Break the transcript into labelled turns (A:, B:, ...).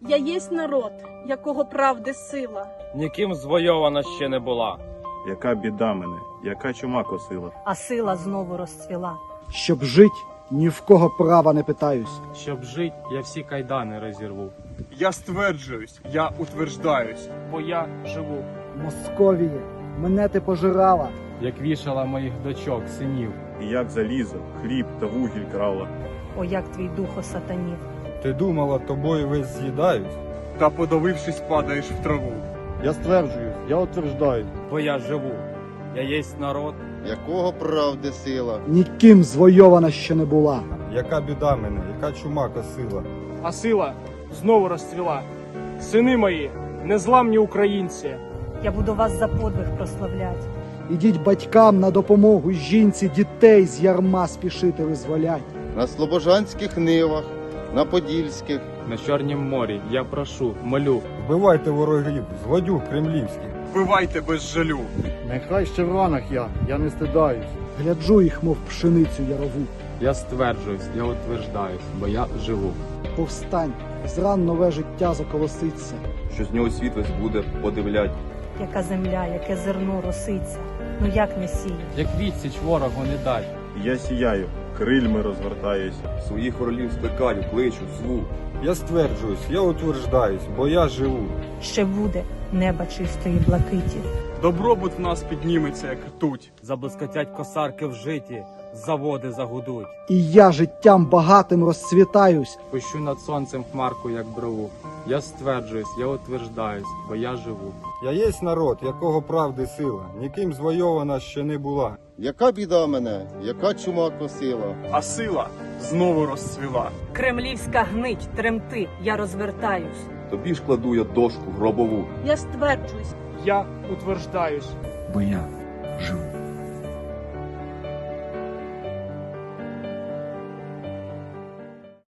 A: Я єсть народ, якого правди сила.
B: Ніким звойована ще не була.
C: Яка біда мене, яка чума косила.
D: а сила знову розцвіла.
E: Щоб жить, ні в кого права не питаюсь.
B: Щоб жить, я всі кайдани розірву.
F: Я стверджуюсь, я утверждаюсь, бо я живу.
E: Московіє, мене ти пожирала.
B: Як вішала моїх дочок, синів.
C: І як залізо, хліб та вугіль крала.
D: О, як твій дух осатанів.
G: Ти думала, тобою весь з'їдають?
F: Та подавившись, падаєш в траву.
H: Я стверджую, я утверждаю.
B: Бо я живу. Я єсть народ.
I: якого правди сила,
E: Ніким звойована ще не була.
G: Яка біда мене, яка чума косила?
J: а сила знову розцвіла. Сини мої, незламні українці,
D: Я буду вас за подвиг прославлять.
E: Ідіть батькам на допомогу жінці дітей з ярма спішити визволять.
I: на слобожанських нивах, на подільських,
B: На Чорнім морі я прошу, молю.
G: Вбивайте ворогів, злодюг кремлівських.
F: Вбивайте без жалю.
H: Нехай ще в ранах я, я не стидаюсь.
E: Гляджу їх, мов пшеницю ярову.
B: Я стверджуюсь, я утверждаюсь, бо я живу.
E: Повстань, з ран нове життя заколоситься.
K: що з нього світ весь буде подивлять.
D: Яка земля, яке зерно роситься. Ну як не сіє?
B: Як відсіч ворогу не.
C: І я сіяю, крильми розвертаюся,
K: Своїх королів скликаю, кличу, зву.
G: Я стверджуюсь, я утверждаюсь, бо я живу.
D: Ще буде неба чистої блакиті.
F: Добробут в нас підніметься, як ртуть.
B: Заблискотять косарки в житі, заводи загудуть.
E: І я життям багатим розцвітаюсь.
B: Пущу над сонцем хмарку, як брову. Я стверджуюсь, я утверждаюсь, бо я живу.
G: Я єсть народ, якого правди сила, ніким звойована ще не була.
I: яка біда мене, яка чума косила,
F: А сила знову розцвіла.
D: Кремлівська гнить, тремти, я розвертаюсь.
K: Тобі ж кладу я дошку гробову.
A: Я стверджуюсь,
J: я утверждаюсь.
E: Бо я живу.